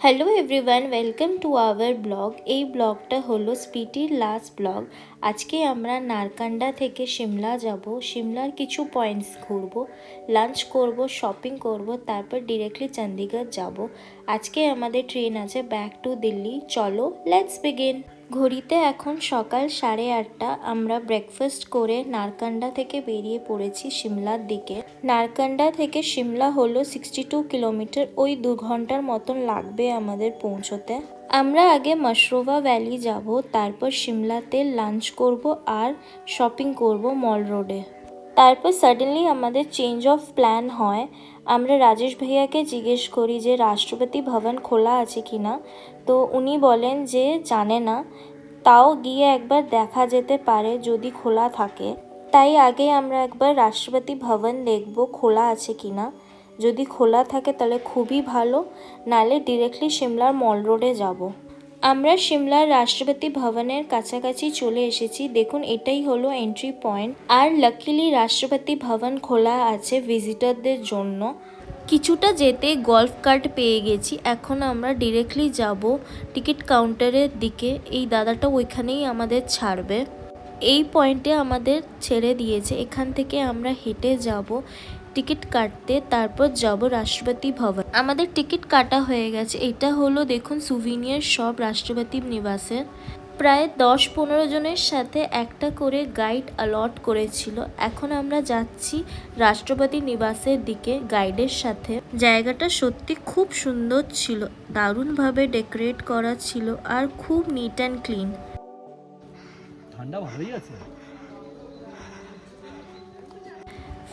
Hello everyone welcome to our vlog এই ব্লগটা হলো স্পিটির লাস্ট ব্লগ আজকে আমরা নারকান্ডা থেকে সিমলা যাব। সিমলার কিছু পয়েন্টস ঘুরব লাঞ্চ করব শপিং করব, তারপর ডিরেক্টলি চণ্ডীগড় যাব। আজকে আমাদের ট্রেন আছে ব্যাক টু দিল্লি। চলো লেটস বিগিন ঘড়িতে এখন সকাল সাড়ে আটটা, আমরা ব্রেকফাস্ট করে নারকান্ডা থেকে বেরিয়ে পড়েছি সিমলার দিকে। নারকান্ডা থেকে সিমলা হলো সিক্সটি টু কিলোমিটার ওই দু ঘণ্টার মতন লাগবে আমাদের পৌঁছতে। আমরা আগে মাশরোভা ভ্যালি যাব, তারপর সিমলাতে লাঞ্চ করব আর শপিং করব মল রোডে তারপর সাডেনলি আমাদের চেঞ্জ অফ প্ল্যান হয়। আমরা রাজেশ ভাইয়াকে জিজ্ঞেস করি যে, রাষ্ট্রপতি ভবন খোলা আছে কি না? তো উনি বলেন যে, জানে না। তাও গিয়ে একবার দেখা যেতে পারে যদি খোলা থাকে। তাই আগে আমরা একবার রাষ্ট্রপতি ভবন দেখব খোলা আছে কি না। যদি খোলা থাকে তাহলে খুবই ভালো। নালে ডিরেক্টলি সিমলার মল রোডে যাব। আমরা সিমলার রাষ্ট্রপতি ভবনের কাছাকাছি চলে এসেছি। দেখুন, এটাই হলো এন্ট্রি পয়েন্ট আর লাকিলি রাষ্ট্রপতি ভবন খোলা আছে ভিজিটরদের জন্য। কিছুটা যেতে গল্ফ কার্ট পেয়ে গেছি। এখন আমরা ডিরেক্টলি যাব টিকিট কাউন্টারের দিকে। এই দাদাটা ওইখানেই আমাদের ছাড়বে। এই পয়েন্টে আমাদের ছেড়ে দিয়েছে। এখান থেকে আমরা হেঁটে যাব। টিকিট কাটতে, তারপর যাব রাষ্ট্রপতি ভবন। আমাদের টিকিট কাটা হয়ে গেছে। এটা হলো, দেখুন সুভিনিয়ার সব রাষ্ট্রপতি নিবাসের। প্রায় দশ পনেরো জনের সাথে একটা করে গাইড অলট করেছিল। এখন আমরা যাচ্ছি রাষ্ট্রপতি নিবাসের দিকে গাইডের সাথে। জায়গাটা সত্যি খুব সুন্দর ছিল। দারুণভাবে ডেকোরেট করা ছিল আর খুব নিট অ্যান্ড ক্লিন ঠান্ডা ভালোই আছে।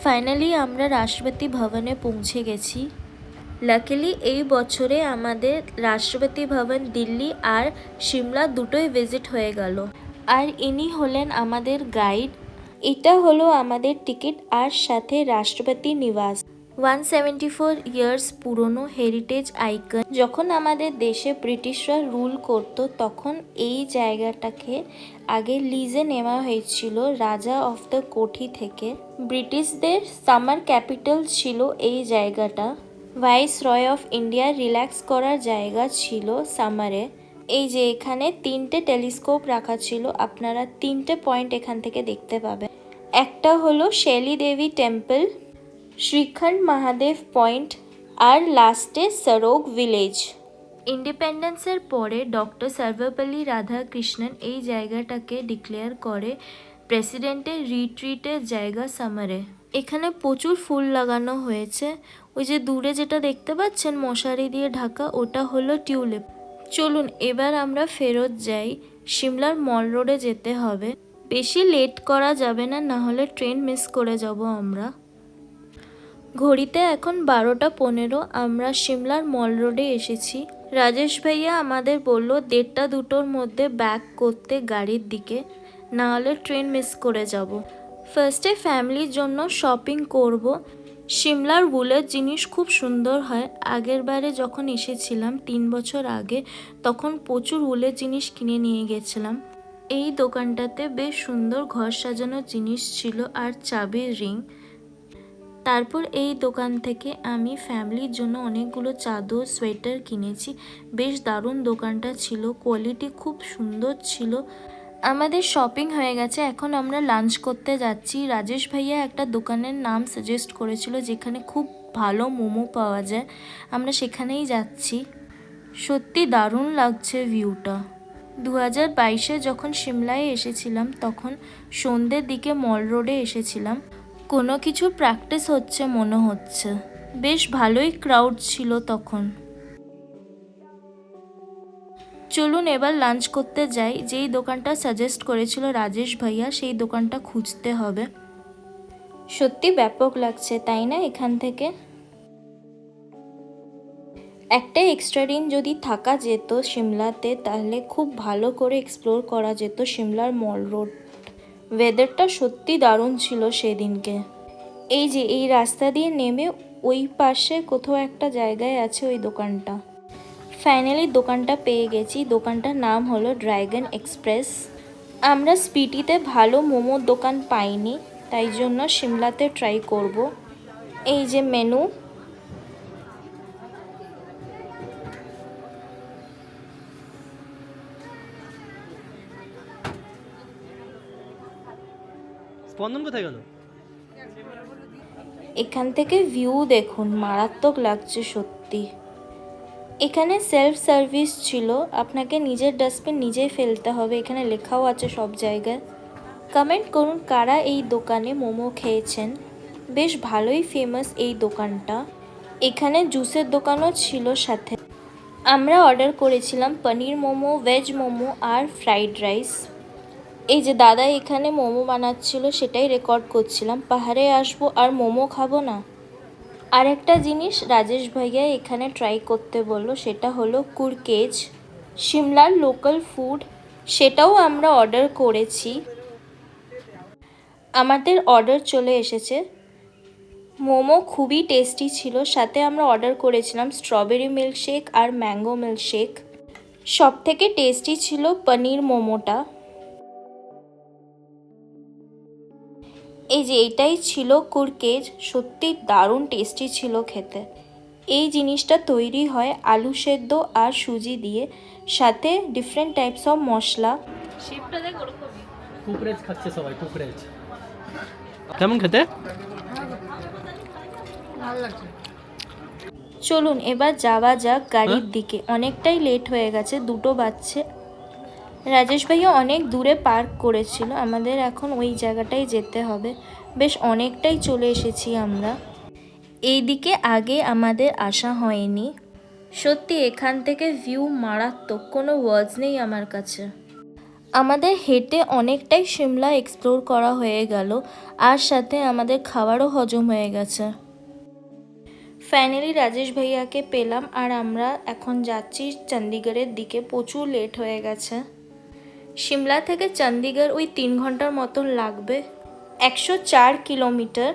ফাইনালি আমরা রাষ্ট্রপতি ভবনে পৌঁছে গেছি। লাকিলি এই বছরে আমাদের রাষ্ট্রপতি ভবন দিল্লি আর সিমলা দুটোই ভিজিট হয়ে গেল। আর ইনি হলেন আমাদের গাইড এটা হলো আমাদের টিকিট আর সাথে Rashtrapati Niwas. One seventy four years পুরনো হেরিটেজ আইকন। যখন আমাদের দেশে ব্রিটিশরা রুল করত, তখন এই জায়গাটাকে আগে লিজে নেওয়া হয়েছিল রাজা অফ দ্য কোঠি থেকে। ব্রিটিশদের সামার ক্যাপিটাল ছিল এই জায়গাটা। Viceroy of India relax করার জায়গা ছিল সামারে। এই যে এখানে তিনটে টেলিস্কোপ রাখা ছিল, আপনারা তিনটে পয়েন্ট এখান থেকে দেখতে পাবেন। একটা হলো শেলি দেবী টেম্পল শ্রীখণ্ড মহাদেব পয়েন্ট আর লাস্টে সরোগ ভিলেজ ইন্ডিপেন্ডেন্সের পরে ডক্টর সর্বপল্লী রাধাকৃষ্ণন এই জায়গাটাকে ডিক্লেয়ার করে প্রেসিডেন্টের রিট্রিটের জায়গা সামারে এখানে প্রচুর ফুল লাগানো হয়েছে। ওই যে দূরে যেটা দেখতে পাচ্ছেন, মশারি দিয়ে ঢাকা, ওটা হলো টিউলিপ চলুন, এবার আমরা ফেরত যাই। সিমলার মল রোডে যেতে হবে। বেশি লেট করা যাবে না না হলে ট্রেন মিস করে যাব আমরা। ঘড়িতে এখন বারোটা পনেরো, আমরা সিমলার মল রোডে এসেছি। রাজেশ ভাইয়া আমাদের বলল, দেড়টা দুটোর মধ্যে ব্যাক করতে গাড়ির দিকে, না হলে ট্রেন মিস করে যাব। ফার্স্টে ফ্যামিলির জন্য শপিং করব। সিমলার উলের জিনিস খুব সুন্দর হয়। আগের বারে যখন এসেছিলাম তিন বছর আগে, তখন প্রচুর উলের জিনিস কিনে নিয়ে গেছিলাম। এই দোকানটাতে বেশ সুন্দর ঘর সাজানোর জিনিস ছিল আর চাবির রিং তারপর এই দোকান থেকে আমি ফ্যামিলির জন্য অনেকগুলো চাদর, সোয়েটার কিনেছি। বেশ দারুণ দোকানটা ছিল কোয়ালিটি খুব সুন্দর ছিল। আমাদের শপিং হয়ে গেছে, এখন আমরা লাঞ্চ করতে যাচ্ছি। রাজেশ ভাইয়া একটা দোকানের নাম সাজেস্ট করেছিল, যেখানে খুব ভালো মোমো পাওয়া যায়। আমরা সেখানেই যাচ্ছি। সত্যি দারুণ লাগছে ভিউটা দু হাজার বাইশে যখন সিমলায় এসেছিলাম, তখন সন্ধ্যের দিকে মল রোডে এসেছিলাম। কোনো কিছু প্র্যাকটিস হচ্ছে, মনে হচ্ছে। বেশ ভালোই ক্রাউড ছিল তখন। চলুন এবার লাঞ্চ করতে যাই। যেই দোকানটা সাজেস্ট করেছিল রাজেশ ভাইয়া, সেই দোকানটা খুঁজতে হবে। সত্যি ব্যাপক লাগছে, তাই না, এখান থেকে? একটা এক্সট্রা দিন যদি থাকা যেত সিমলাতে, তাহলে খুব ভালো করে এক্সপ্লোর করা যেত সিমলার মল রোড ওয়েদারটা সত্যি দারুণ ছিল সেদিনকে। এই যে, এই রাস্তা দিয়ে নেমে ওই পাশে কোথাও একটা জায়গায় আছে ওই দোকানটা। ফাইনালি দোকানটা পেয়ে গেছি। দোকানটার নাম হলো ড্রাগন এক্সপ্রেস আমরা স্পিটিতে ভালো মোমোর দোকান পাইনি, তাই জন্য সিমলাতে ট্রাই করব। এই যে মেনু স্পন্দন কোথায় গেল? এখান থেকে ভিউ দেখুন, মারাত্মক লাগছে সত্যি। এখানে সেলফ সার্ভিস ছিল, আপনাকে নিজের ডাস্টবিন নিজেই ফেলতে হবে, এখানে লেখাও আছে সব জায়গায়। কমেন্ট করুন কারা এই দোকানে মোমো খেয়েছেন। বেশ ভালোই ফেমাস এই দোকানটা। এখানে জুসের দোকানও ছিল সাথে। আমরা অর্ডার করেছিলাম, পনির মোমো ভেজ মোমো আর ফ্রাইড রাইস এই যে দাদা এখানে মোমো বানাচ্ছিল সেটাই রেকর্ড করছিলাম। পাহাড়ে আসব আর মোমো খাব না। আর একটা জিনিস রাজেশ ভাইয়া এখানে ট্রাই করতে বলল, সেটা হলো কুরকেজ। সিমলার লোকাল ফুড সেটাও আমরা অর্ডার করেছি। আমাদের অর্ডার চলে এসেছে। মোমো খুবই টেস্টি ছিল, সাথে আমরা অর্ডার করেছিলাম স্ট্রবেরি মিল্কশেক আর ম্যাঙ্গো মিল্কশেক সব থেকে টেস্টি ছিল পনির মোমোটা। এই যে এটাই ছিল কুরকেজ সত্যি দারুণ টেস্টি ছিল খেতে। এই জিনিসটা তৈরি হয় আলু সেদ্ধ আর সুজি দিয়ে সাথে ডিফারেন্ট টাইপস অফ মশলা। কুকরেজ খাচ্ছে সবাই কুকরেজ। কেমন খেতে? চলুন এবার যাওয়া যাক গাড়ির দিকে। অনেকটাই লেট হয়ে গেছে দুটো বাজছে। রাজেশ ভাইয়া অনেক দূরে পার্ক করেছিল, আমাদের এখন ওই জায়গাটাই যেতে হবে। বেশ অনেকটাই চলে এসেছি আমরা। এই দিকে আগে আমাদের আসা হয়নি। সত্যি, এখান থেকে ভিউ মারাত্মক, কোনো ওয়ার্ডস নেই আমার কাছে। আমাদের হেঁটে অনেকটাই সিমলা এক্সপ্লোর করা হয়ে গেল, আর সাথে আমাদের খাবারও হজম হয়ে গেছে। ফাইনালি রাজেশ ভাইয়াকে পেলাম, আর আমরা এখন যাচ্ছি চণ্ডীগড়ের দিকে, প্রচুর লেট হয়ে গেছে। সিমলা থেকে চণ্ডীগড় ওই তিন ঘণ্টার মতন লাগবে। একশো চার কিলোমিটার।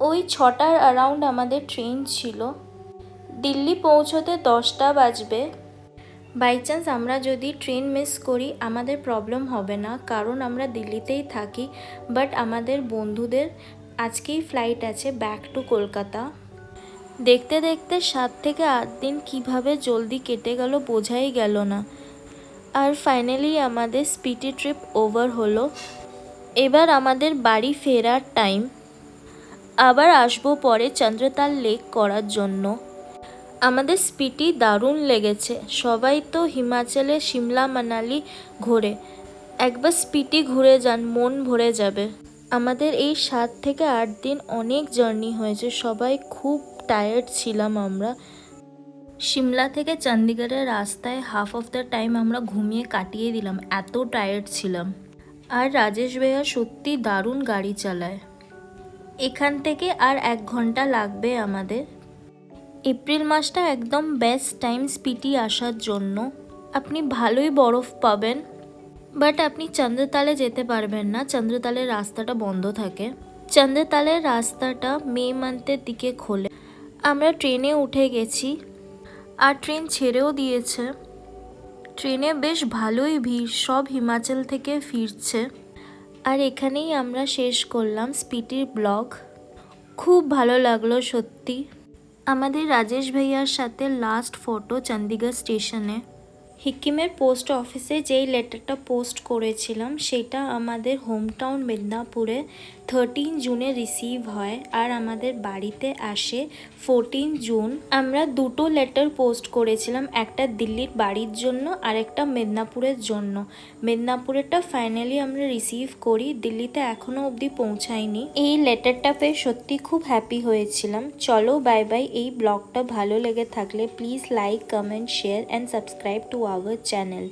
ওই ছটার অ্যারাউন্ড আমাদের ট্রেন ছিল। দিল্লি পৌঁছতে দশটা বাজবে। বাই চান্স আমরা যদি ট্রেন মিস করি, আমাদের প্রবলেম হবে না, কারণ আমরা দিল্লিতেই থাকি। বাট আমাদের বন্ধুদের, আজকেই ফ্লাইট আছে ব্যাক টু কলকাতা। দেখতে দেখতে সাত থেকে আট দিন কীভাবে জলদি কেটে গেল বোঝাই গেল না। আর ফাইনালি আমাদের স্পিটি ট্রিপ ওভার হলো। এবার আমাদের বাড়ি ফেরার টাইম আবার আসব পরে চন্দ্রতাল লেক করার জন্য। আমাদের স্পিটি দারুণ লেগেছে। সবাই তো হিমাচলে সিমলা মানালি ঘোরে। একবার স্পিটি ঘুরে যান, মন ভরে যাবে। আমাদের এই সাত থেকে আট দিন অনেক জার্নি হয়েছে। সবাই খুব টায়ার্ড ছিলাম আমরা। সিমলা থেকে চণ্ডীগড়ের রাস্তায় হাফ অফ দ্য টাইম আমরা ঘুমিয়ে কাটিয়ে দিলাম, এত টায়ার্ড ছিলাম। আর রাজেশ ভাইয়া সত্যি দারুণ গাড়ি চালায়। এখান থেকে আর এক ঘণ্টা লাগবে আমাদের। এপ্রিল মাসটা একদম বেস্ট টাইম স্পিটি আসার জন্য। আপনি ভালোই বরফ পাবেন বাট আপনি চন্দ্রতালে যেতে পারবেন না। চন্দ্রতালের রাস্তাটা বন্ধ থাকে। চন্দ্রতালের রাস্তাটা মে মান্থের দিকে খোলে। আমরা ট্রেনে উঠে গেছি। আর ট্রেন ছেড়েও দিয়েছে। ট্রেনে বেশ ভালোই ভিড়, সব হিমাচল থেকে ফিরছে। আর এখানেই আমরা শেষ করলাম স্পিটির ব্লগ। খুব ভালো লাগল সত্যি। আমাদের রাজেশ ভাইয়ার সাথে লাস্ট ফটো চণ্ডীগড় স্টেশনে হিকিমের পোস্ট অফিসে যেই লেটারটা পোস্ট করেছিলাম, সেটা আমাদের হোমটাউন মেদিনীপুরে থার্টিন জুনে রিসিভ হয় আর আমাদের বাড়িতে আসে ফোরটিন জুন। আমরা দুটো লেটার পোস্ট করেছিলাম, একটা দিল্লির বাড়ির জন্য আর একটা মেদিনীপুরের জন্য। মেদিনীপুরেরটা ফাইনালি আমরা রিসিভ করি, দিল্লিতে এখনও অবধি পৌঁছায়নি। এই লেটারটা পেয়ে সত্যি খুব হ্যাপি হয়েছিলাম। চলো বাই বাই এই ব্লগটা ভালো লেগে থাকলে please like comment share and subscribe to our channel